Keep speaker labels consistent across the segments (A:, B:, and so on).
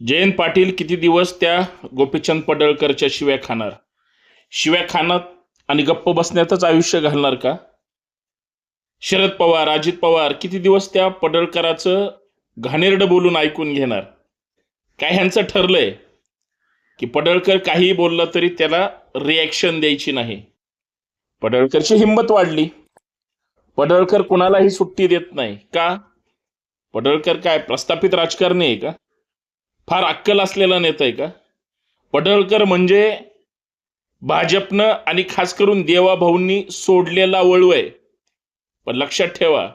A: जयंत पाटील किती दिवस त्या गोपीचंद पडळकरच्या शिव्या खाणार? शिव्या खाण्यात आणि गप्प बसण्यातच आयुष्य घालणार का? शरद पवार अजित पवार किती दिवस त्या पडळकराचं घाणेरडं बोलून ऐकून घेणार? काय ह्यांचं ठरलंय? की पडळकर काहीही बोललं तरी त्याला रिॲक्शन द्यायची नाही. पडळकरची हिंमत वाढली. पडळकर कुणालाही सुट्टी देत नाही. का? पडळकर काय प्रस्थापित राजकारणी आहे का? फार अक्कल असलेला नेता आहे का? पडळकर म्हणजे भाजपनं आणि खास करून देवाभाऊंनी सोडलेला वळू आहे. पण लक्षात ठेवा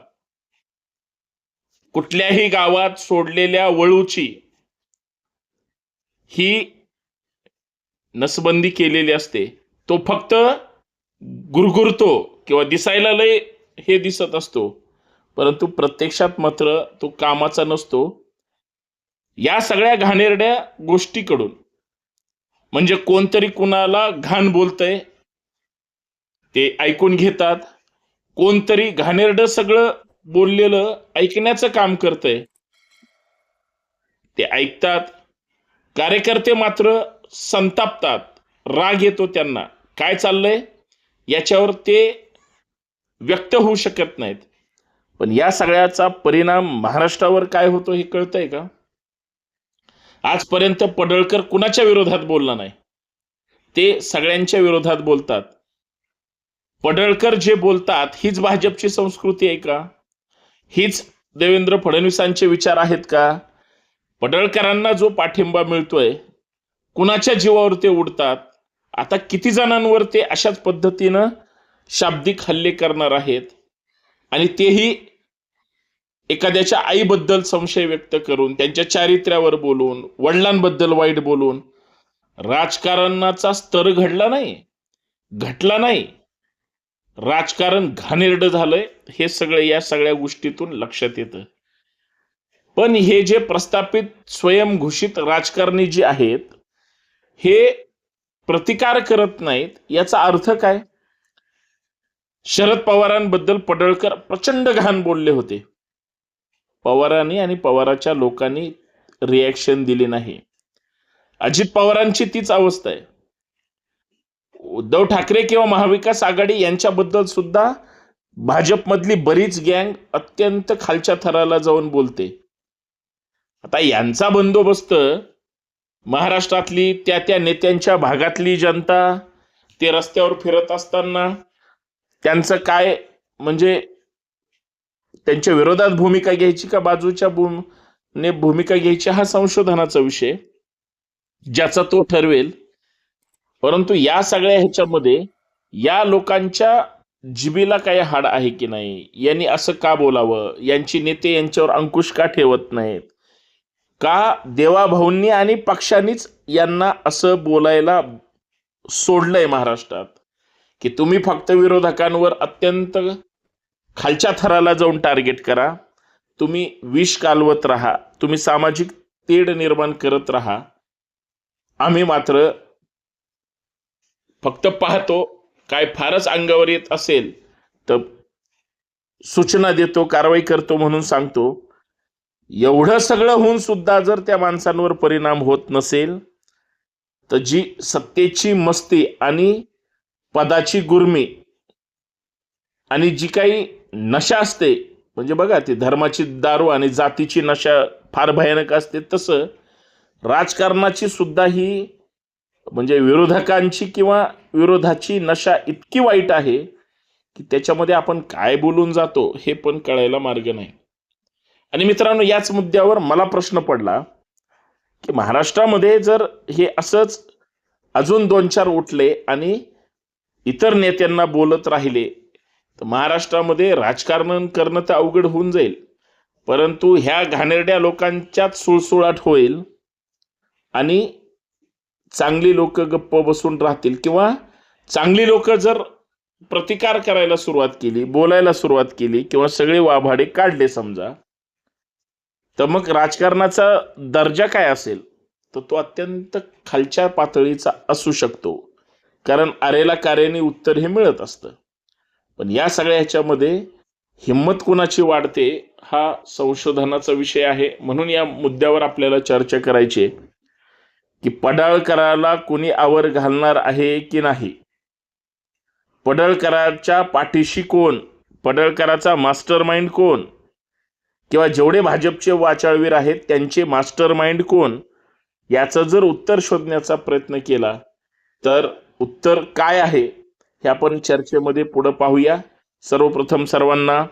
A: कुठल्याही गावात सोडलेल्या वळूची ही नसबंदी केलेली असते. तो फक्त गुरगुरतो किंवा दिसायला लय हे दिसत असतो. परंतु प्रत्यक्षात मात्र तो कामाचा नसतो. या सगळ्या घाणेरड्या गोष्टीकडून म्हणजे कोणतरी कुणाला घाण बोलतंय ते ऐकून घेतात. कोणतरी घाणेरडं सगळं बोललेलं ऐकण्याचं काम करतंय ते ऐकतात. कार्यकर्ते मात्र संतापतात राग येतो त्यांना. काय चाललंय? याच्यावर ते व्यक्त होऊ शकत नाहीत. पण या सगळ्याचा परिणाम महाराष्ट्रावर काय होतो हे कळतंय का? आजपर्यंत पडळकर कुणाच्या विरोधात बोलला नाही? ते सगळ्यांच्या विरोधात बोलतात. पडळकर जे बोलतात हीच भाजपची संस्कृती आहे का? हीच देवेंद्र फडणवीसांचे विचार आहेत का? पडळकरांना जो पाठिंबा मिळतोय कुणाच्या जीवावर ते उडतात? आता किती जणांवर ते अशाच पद्धतीनं शाब्दिक हल्ले करणार आहेत? आणि तेही एखाद्याच्या आईबद्दल संशय व्यक्त करून त्यांच्या चारित्र्यावर बोलून वडिलांबद्दल वाईट बोलून राजकारणाचा स्तर घडला नाही घटला नाही. राजकारण घाणेरडं झालंय हे सगळं या सगळ्या गोष्टीतून लक्षात येतं. पण हे जे प्रस्थापित स्वयंघोषित राजकारणी जे आहेत हे प्रतिकार करत नाहीत याचा अर्थ काय? शरद पवारांबद्दल पडळकर प्रचंड घाण बोलले होते. पवारांनी आणि पवाराच्या लोकांनी रिॲक्शन दिली नाही. अजित पवारांची तीच अवस्था आहे. उद्धव ठाकरे किंवा महाविकास आघाडी यांच्याबद्दल सुद्धा भाजपमधली बरीच गँग अत्यंत खालच्या थराला जाऊन बोलते. आता यांचा बंदोबस्त महाराष्ट्रातली त्या त्या नेत्यांच्या भागातली जनता ते रस्त्यावर फिरत असताना त्यांचं काय म्हणजे त्यांच्या विरोधात भूमिका घ्यायची का बाजूच्या भूम ने भूमिका घ्यायची हा संशोधनाचा विषय ज्याचा तो ठरवेल. परंतु या सगळ्या ह्याच्यामध्ये या लोकांच्या जिबीला काही हाड आहे की नाही? यांनी असं का बोलावं? यांची नेते यांच्यावर अंकुश का ठेवत नाहीत? का देवाभाऊंनी आणि पक्षांनीच यांना असं बोलायला सोडलंय महाराष्ट्रात? की तुम्ही फक्त विरोधकांवर अत्यंत खालच्या थराला जाऊन टार्गेट करा. तुम्ही विष कालवत राहा. तुम्ही सामाजिक तेढ निर्माण करत राहा. आम्ही मात्र फक्त पाहतो काय फारच अंगावर येत असेल तर सूचना देतो कारवाई करतो म्हणून सांगतो. एवढं सगळं होऊन सुद्धा जर त्या माणसांवर परिणाम होत नसेल तर जी सत्तेची मस्ती आणि पदाची गुरमी आणि जी काही नशा असते. म्हणजे बघा ती धर्माची दारू आणि जातीची नशा फार भयानक असते. तसं राजकारणाची सुद्धा ही म्हणजे विरोधकांची किंवा विरोधाची नशा इतकी वाईट आहे की त्याच्यामध्ये आपण काय बोलून जातो हे पण कळायला मार्ग नाही. आणि मित्रांनो याच मुद्द्यावर मला प्रश्न पडला की महाराष्ट्रामध्ये जर हे असंच अजून दोन चार उठले आणि इतर नेत्यांना बोलत राहिले तर महाराष्ट्रामध्ये राजकारण करणं तर अवघड होऊन जाईल. परंतु ह्या घाणेरड्या लोकांच्याच सुळसुळाट होईल आणि चांगली लोक गप्प बसून राहतील किंवा चांगली लोक जर प्रतिकार करायला सुरुवात केली बोलायला सुरुवात केली किंवा सगळे वाभाडे काढले समजा तर मग राजकारणाचा दर्जा काय असेल? तर तो अत्यंत खालच्या पातळीचा असू शकतो. कारण आरेला कार्याने उत्तर हे मिळत असतं. पण या सगळ्या ह्याच्यामध्ये हिंमत कुणाची वाढते हा संशोधनाचा विषय आहे. म्हणून या मुद्द्यावर आपल्याला चर्चा करायची आहे. की पडाळकराला कुणी आवर घालणार आहे की नाही? पडळकराच्या पाठीशी कोण? पडळकराचा मास्टर माइंड कोण? किंवा जेवढे भाजपचे वाचाळवीर आहेत त्यांचे मास्टर माइंड कोण? याचं जर उत्तर शोधण्याचा प्रयत्न केला तर उत्तर काय आहे? हे आपण चर्चेमध्ये पुढं पाहूया. सर्वप्रथम सर्वांना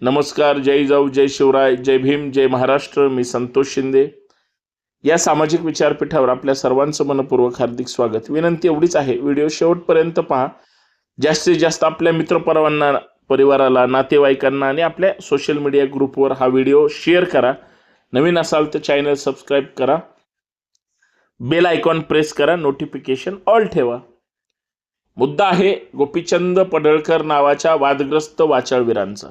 A: नमस्कार. जय जाऊ जय शिवराय जय भीम जय महाराष्ट्र. मी संतोष शिंदे. या सामाजिक विचारपीठावर आपल्या सर्वांचं मनपूर्वक हार्दिक स्वागत. विनंती एवढीच आहे व्हिडिओ शेवटपर्यंत पहा. जास्तीत जास्त आपल्या मित्रपरवांना परिवाराला नातेवाईकांना आणि आपल्या सोशल मीडिया ग्रुपवर हा व्हिडिओ शेअर करा. नवीन असाल तर चॅनल सबस्क्राईब करा. बेल आयकॉन प्रेस करा. नोटिफिकेशन ऑल ठेवा. मुद्दा आहे गोपीचंद पडळकर नावाच्या वादग्रस्त वाचाळवीरांचा.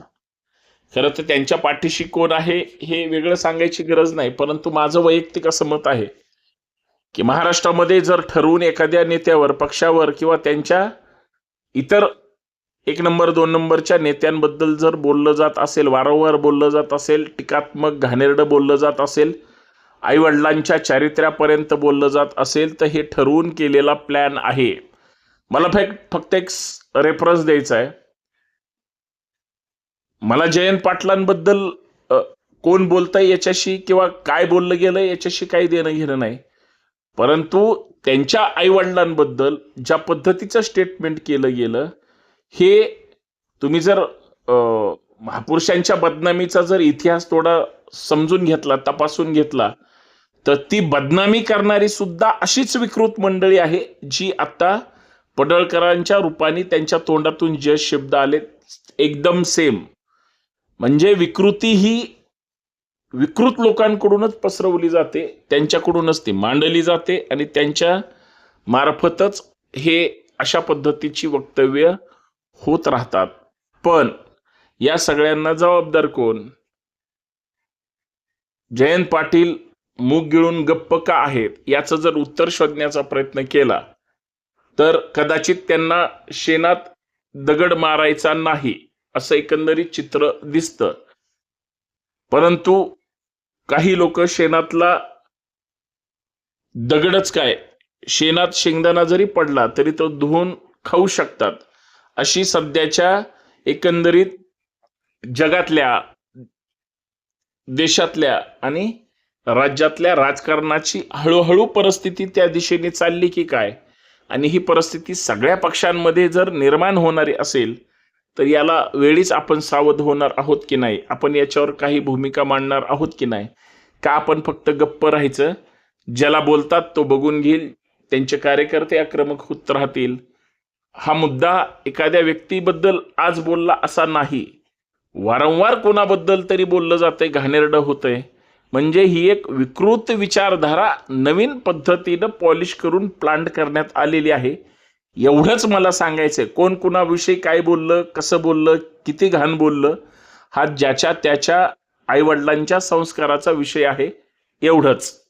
A: खरं तर त्यांच्या पाठीशी कोण आहे हे वेगळं सांगायची गरज नाही परंतु माझं वैयक्तिक असं मत आहे की महाराष्ट्रामध्ये जर ठरवून एखाद्या नेत्यावर पक्षावर किंवा त्यांच्या इतर एक नंबर दोन नंबरच्या नेत्यांबद्दल जर बोललं जात असेल वारंवार बोललं जात असेल टीकात्मक घाणेरडं बोललं जात असेल आईवडिलांच्या चारित्र्यापर्यंत बोललं जात असेल तर हे ठरवून केलेला प्लॅन आहे. मला फक्त फक्त एक रेफरन्स द्यायचा आहे. मला जयंत पाटलांबद्दल कोण बोलतंय याच्याशी किंवा काय बोललं गेलं याच्याशी काही देणं घेणं नाही. परंतु त्यांच्या आईवडिलांबद्दल ज्या पद्धतीचं स्टेटमेंट केलं गेलं हे तुम्ही जर महापुरुषांच्या बदनामीचा जर इतिहास थोडा समजून घेतला तपासून घेतला तर ती बदनामी करणारी सुद्धा अशीच विकृत मंडळी आहे जी आता पडळकरांच्या रूपाने त्यांच्या तोंडातून जे शब्द आले. एकदम सेम म्हणजे विकृती ही विकृत लोकांकडूनच पसरवली जाते त्यांच्याकडूनच ती मांडली जाते आणि त्यांच्या मार्फतच हे अशा पद्धतीची वक्तव्य होत राहतात. पण या सगळ्यांना जबाबदार कोण? जयंत पाटील मूग गिळून गप्प का आहेत? याचं जर उत्तर शोधण्याचा प्रयत्न केला तर कदाचित त्यांना शेणात दगड मारायचा नाही असं एकंदरीत चित्र दिसतं. परंतु काही लोक शेणातला दगडच काय शेणात शेंगदाणा जरी पडला तरी तो धुवून खाऊ शकतात. अशी सध्याच्या एकंदरीत जगातल्या देशातल्या आणि राज्यातल्या राजकारणाची हळूहळू परिस्थिती त्या दिशेने चालली की काय? आणि ही परिस्थिती सगळ्या पक्षांमध्ये जर निर्माण होणारी असेल तर याला वेळीच आपण सावध होणार आहोत की नाही? आपण याच्यावर काही भूमिका मांडणार आहोत की नाही? का आपण फक्त गप्प राहायचं? ज्याला बोलतात तो बघून घेईल त्यांचे कार्यकर्ते आक्रमक होत राहतील. हा मुद्दा एखाद्या व्यक्तीबद्दल आज बोलला असा नाही. वारंवार कोणाबद्दल तरी बोललं जातंय घाणेरडं होतंय. म्हणजे ही एक विकृत विचारधारा नवीन पद्धतीनं पॉलिश करून प्लांट करण्यात आलेली आहे. एवढंच मला सांगायचंय. कोण कुणाविषयी काय बोललं कसं बोललं किती घाण बोललं हा ज्याच्या त्याच्या आईवडिलांच्या संस्काराचा विषय आहे. एवढंच.